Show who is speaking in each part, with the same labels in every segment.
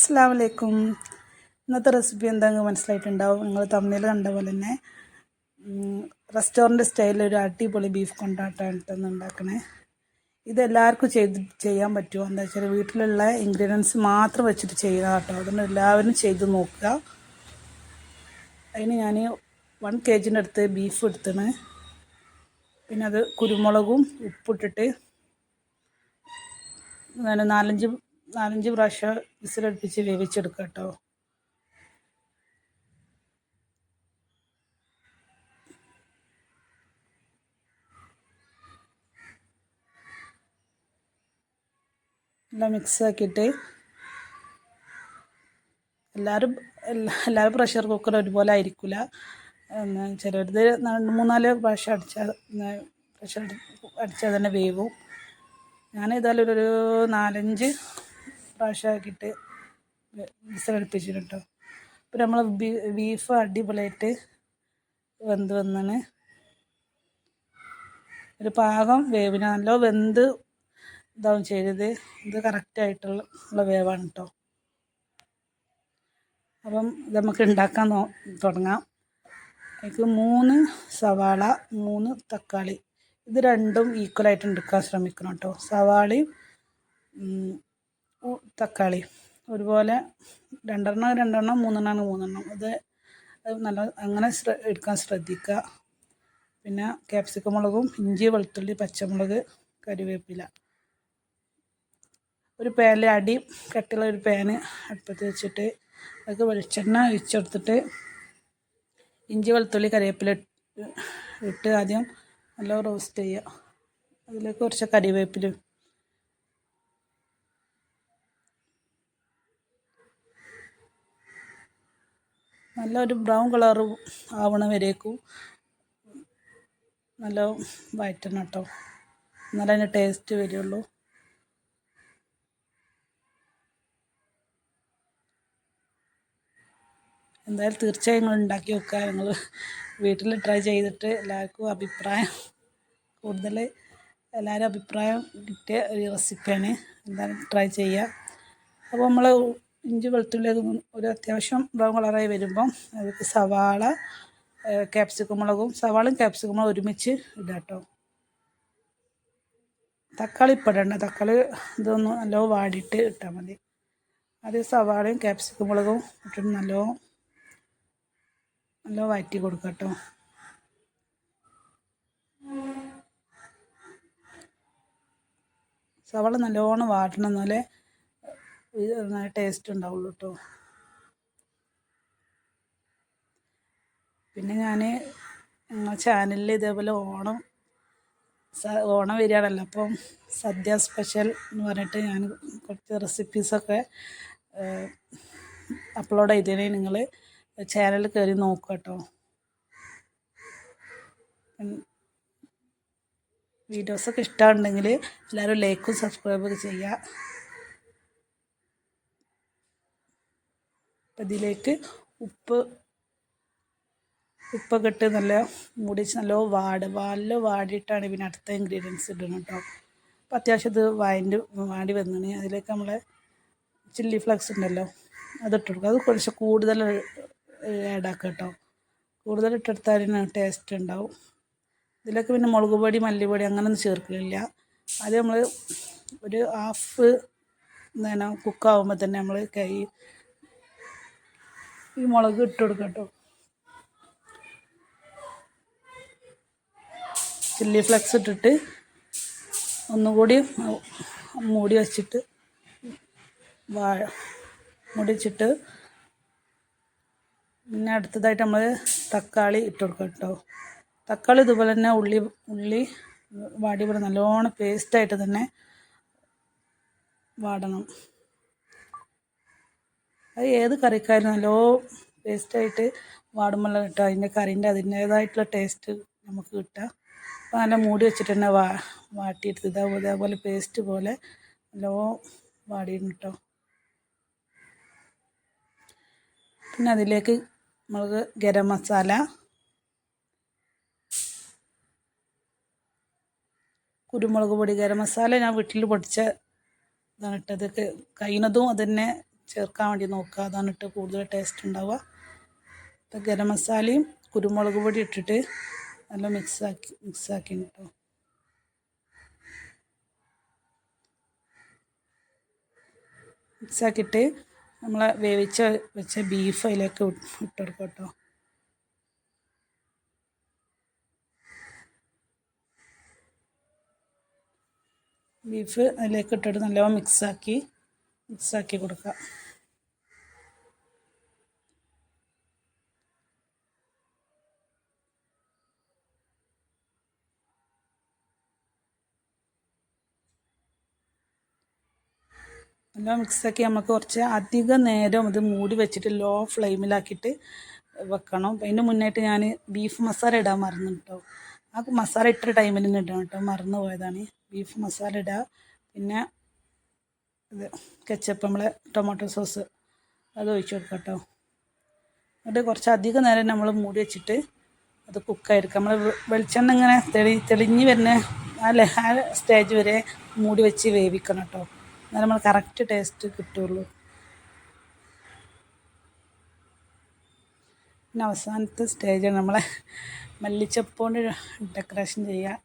Speaker 1: അസ്സാം വലൈക്കും ഇന്നത്തെ റെസിപ്പി എന്താണെന്ന് മനസ്സിലായിട്ടുണ്ടാവും? നിങ്ങൾ തമ്മിൽ കണ്ട പോലെ തന്നെ റെസ്റ്റോറന്റ് സ്റ്റൈലിൽ ഒരു അടിപൊളി ബീഫ് കൊണ്ടാട്ടാണ് ഉണ്ടാക്കണേ ഇതെല്ലാവർക്കും ചെയ്ത് ചെയ്യാൻ പറ്റുമോ എന്താ വെച്ചാൽ വീട്ടിലുള്ള ഇൻഗ്രീഡിയൻസ് മാത്രം വെച്ചിട്ട് ചെയ്യുക കേട്ടോ. അതുകൊണ്ട് എല്ലാവരും ചെയ്ത് നോക്കുക. അതിന് ഞാൻ വൺ കെ ജിന്റെ അടുത്ത് ബീഫ് എടുത്തണ്. പിന്നെ അത് കുരുമുളകും ഉപ്പിട്ടിട്ട് നാലഞ്ച് നാലഞ്ച് പ്രാവശ്യം വിസിലടുപ്പിച്ച് വേവിച്ചെടുക്കുക കേട്ടോ. എല്ലാം മിക്സ് ആക്കിയിട്ട് എല്ലാവരും എല്ലാ എല്ലാവരും പ്രഷർ കുക്കർ ഒരുപോലെ ആയിരിക്കില്ല ചിലരുത് രണ്ട് മൂന്നാൽ പ്രാവശ്യം അടിച്ചാൽ പ്രഷർ അടിച്ചാൽ തന്നെ വേവും. ഞാൻ ഏതായാലും ഒരു നാലഞ്ച് പ്രാവശ്യമാക്കിയിട്ട് വിസിലടുപ്പിച്ചിട്ടുണ്ട് അപ്പോൾ നമ്മൾ ബീഫ് അടിപൊളിയായിട്ട് വെന്ത് വന്നാണ്. ഒരു പാകം വേവിന് നല്ല വെന്ത് ഇതാവും ചെയ്തത്. ഇത് കറക്റ്റായിട്ടുള്ള വേവാണ് കേട്ടോ അപ്പം നമുക്ക് ഉണ്ടാക്കാൻ തുടങ്ങാം. എനിക്ക് മൂന്ന് സവാള മൂന്ന് തക്കാളി. ഇത് രണ്ടും ഈക്വലായിട്ട് എടുക്കാൻ ശ്രമിക്കണം കേട്ടോ സവാളയും തക്കാളി. ഒരുപോലെ രണ്ടെണ്ണം രണ്ടെണ്ണം മൂന്നെണ്ണം മൂന്നെണ്ണം. അത് നല്ല അങ്ങനെ എടുക്കാൻ ശ്രദ്ധിക്കുക. പിന്നെ ക്യാപ്സിക്കം മുളകും ഇഞ്ചി വെളുത്തുള്ളി പച്ചമുളക് കറിവേപ്പില. ഒരു പാനിൽ അടി കട്ടിയുള്ള ഒരു പാന് അടുപ്പത്ത് വെച്ചിട്ട് അതൊക്കെ വെളിച്ചെണ്ണ ഒഴിച്ചെടുത്തിട്ട് ഇഞ്ചി വെളുത്തുള്ളി കറിവേപ്പില ഇട്ട് ആദ്യം നല്ല റോസ്റ്റ് ചെയ്യുക. അതിലേക്ക് കുറച്ച് കറിവേപ്പിലും നല്ല ഒരു ബ്രൗൺ കളർ ആവണ വരേക്കും. നല്ല വയറ്റണം കേട്ടോ എന്നാലേ അതിന്റെ ടേസ്റ്റ് വരുള്ളൂ. എന്തായാലും തീർച്ചയായും നിങ്ങൾ ഉണ്ടാക്കി വെക്കുക നിങ്ങൾ വീട്ടിൽ ട്രൈ ചെയ്തിട്ട് എല്ലാവർക്കും അഭിപ്രായം കൂടുതൽ എല്ലാവരും അഭിപ്രായം കിട്ടിയ ഒരു റെസിപ്പിയാണ് എന്തായാലും ട്രൈ ചെയ്യുക. അപ്പോൾ നമ്മൾ ഇഞ്ചി വെളുത്തുള്ളി ഒരു അത്യാവശ്യം ബ്രൗൺ കളറായി വരുമ്പം അതിലേക്ക് സവാള ക്യാപ്സിക്കം മുളകും സവാളയും ക്യാപ്സിക്കം മുളകും ഒരുമിച്ച് ഇടാം കേട്ടോ. തക്കാളി ഇപ്പം തക്കാളി ഇതൊന്ന് നല്ലോ വാടിയിട്ട് ഇട്ടാൽ മതി. അത് സവാളയും ക്യാപ്സിക്കം മുളകും ഇട്ടിട്ട് നല്ലോ നല്ല വഴറ്റി കൊടുക്കാം കേട്ടോ. സവാള നല്ലോണം വാട്ടണം എന്നാലേ നല്ല ടേസ്റ്റ് ഉണ്ടാവുള്ളൂ കേട്ടോ പിന്നെ ഞാൻ ഞങ്ങൾ ചാനലിൽ ഇതേപോലെ ഓണം ഓണം വരികയാണല്ലോ അപ്പം സദ്യ സ്പെഷ്യൽ എന്ന് പറഞ്ഞിട്ട് ഞാൻ കുറച്ച് റെസിപ്പീസൊക്കെ അപ്ലോഡ് ചെയ്തതിനെ നിങ്ങൾ ചാനൽ കയറി നോക്കുക കേട്ടോ വീഡിയോസൊക്കെ ഇഷ്ടമുണ്ടെങ്കിൽ എല്ലാവരും ലൈക്കും സബ്സ്ക്രൈബൊക്കെ ചെയ്യുക. ഇതിലേക്ക് ഉപ്പ് ഉപ്പൊക്കെ ഇട്ട് നല്ല മൂടിച്ച് നല്ല വാട് നല്ല വാടിയിട്ടാണ് പിന്നെ അടുത്ത ഇൻഗ്രീഡിയൻസ് ഇടണം കേട്ടോ. അപ്പം അത്യാവശ്യം ഇത് വായന്റെ വാടി വന്നാണ്. അതിലേക്ക് നമ്മളെ ചില്ലി ഫ്ലക്സ് ഉണ്ടല്ലോ അതിട്ട് കൊടുക്കുക. അത് കുറച്ച് കൂടുതൽ ആഡാക്കുക കേട്ടോ. കൂടുതൽ ഇട്ടെടുത്താൽ ടേസ്റ്റ് ഉണ്ടാവും. ഇതിലേക്ക് പിന്നെ മുളക് പൊടി മല്ലിപ്പൊടി അങ്ങനെയൊന്നും ചേർക്കില്ല അത് നമ്മൾ ഒരു ഹാഫ് എന്താണ് കുക്കാവുമ്പോൾ തന്നെ നമ്മൾ കൈ ഈ മുളക് ഇട്ട് കൊടുക്കാം കേട്ടോ ചില്ലി ഫ്ലെക്സ് ഇട്ടിട്ട് ഒന്നുകൂടി മൂടി വച്ചിട്ട് വാഴ മൂടി വെച്ചിട്ട് പിന്നെ അടുത്തതായിട്ട് നമ്മൾ തക്കാളി ഇട്ട് കൊടുക്കാം കേട്ടോ തക്കാളി ഇതുപോലെ തന്നെ ഉള്ളി ഉള്ളി വാടി പോലെ നല്ലോണം പേസ്റ്റായിട്ട് തന്നെ വാടണം. അത് ഏത് കറിക്കാരും നല്ലോ ടേസ്റ്റായിട്ട് വാടുമ്പോൾ കിട്ടുക അതിന്റെ കറീന്റെ അതിന്റേതായിട്ടുള്ള ടേസ്റ്റ് നമുക്ക് കിട്ടുക. നല്ല മൂടി വെച്ചിട്ട് തന്നെ വാ വാട്ടിയെടുത്ത് ഇതാ അതേപോലെ പേസ്റ്റ് പോലെ നല്ലോ വാടിയിരുന്നു കേട്ടോ. പിന്നെ അതിലേക്ക് നമുക്ക് ഗരം മസാല കുരുമുളക് പൊടി ഗരം മസാല ഞാൻ വീട്ടിൽ പൊടിച്ച ഇതാണ് ഇട്ടത് കഴിയുന്നതും അത് തന്നെ ചേർക്കാൻ വേണ്ടി നോക്കുക. അതാണ് ഇട്ട് കൂടുതൽ ടേസ്റ്റ് ഉണ്ടാവുക. അപ്പോൾ ഗരം മസാലയും കുരുമുളക് പൊടി ഇട്ടിട്ട് നല്ല മിക്സാക്കി മിക്സാക്കി കേട്ടോ മിക്സാക്കിയിട്ട് നമ്മൾ വേവിച്ച വെച്ച ബീഫ് അതിലേക്ക് ഇട്ടെടുക്കാം കേട്ടോ ബീഫ് അതിലേക്ക് ഇട്ടിട്ട് നല്ലോണം മിക്സാക്കി മിക്സാക്കി കൊടുക്കുക. എല്ലാം മിക്സാക്കി നമുക്ക് കുറച്ച് അധിക നേരം ഇത് മൂടി വെച്ചിട്ട് ലോ ഫ്ലെയിമിലാക്കിയിട്ട് വെക്കണം. അതിന് മുന്നായിട്ട് ഞാൻ ബീഫ് മസാല ഇടാൻ മറന്നു കേട്ടോ ആ മസാല ഇട്ട ടൈമിൽ തന്നെ ഇടണം കേട്ടോ മറന്നു പോയതാണ്. ബീഫ് മസാല ഇടുക പിന്നെ ഇത് കെച്ചപ്പ് നമ്മളെ ടൊമാറ്റോ സോസ് അത് ഒഴിച്ചു കൊടുക്കാം കേട്ടോ എന്നിട്ട് കുറച്ച് അധിക നേരം നമ്മൾ മൂടി വെച്ചിട്ട് അത് കുക്കായിരിക്കും നമ്മൾ വെളിച്ചെണ്ണ ഇങ്ങനെ തെളി തെളിഞ്ഞ് വരുന്ന ആ സ്റ്റേജ് വരെ മൂടി വെച്ച് വേവിക്കണം കേട്ടോ എന്നാൽ നമ്മൾ കറക്റ്റ് ടേസ്റ്റ് കിട്ടുള്ളൂ. പിന്നെ അവസാനത്തെ സ്റ്റേജാണ് നമ്മളെ മല്ലിച്ചപ്പോണ്ട് ഡെക്കറേഷൻ ചെയ്യുക.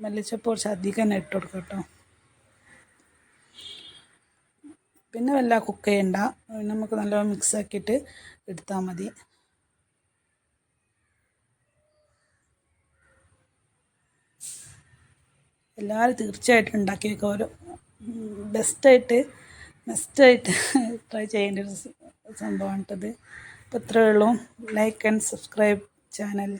Speaker 1: മല്ലിച്ചപ്പ് കുറച്ച് അധികം തന്നെ ഇട്ട് കൊടുക്കുക കേട്ടോ. പിന്നെ വല്ല കുക്ക് ചെയ്യണ്ട. നമുക്ക് നല്ലോണം മിക്സ് ആക്കിയിട്ട് എടുത്താൽ മതി. എല്ലാവരും തീർച്ചയായിട്ടും ഉണ്ടാക്കി വെക്കുക ഓരോ ബെസ്റ്റായിട്ട് ബെസ്റ്റായിട്ട് ട്രൈ ചെയ്യേണ്ട ഒരു സംഭവമാണ് കേട്ടത് അപ്പോൾ ഇത്രയേ ഉള്ളൂ. Like and subscribe channel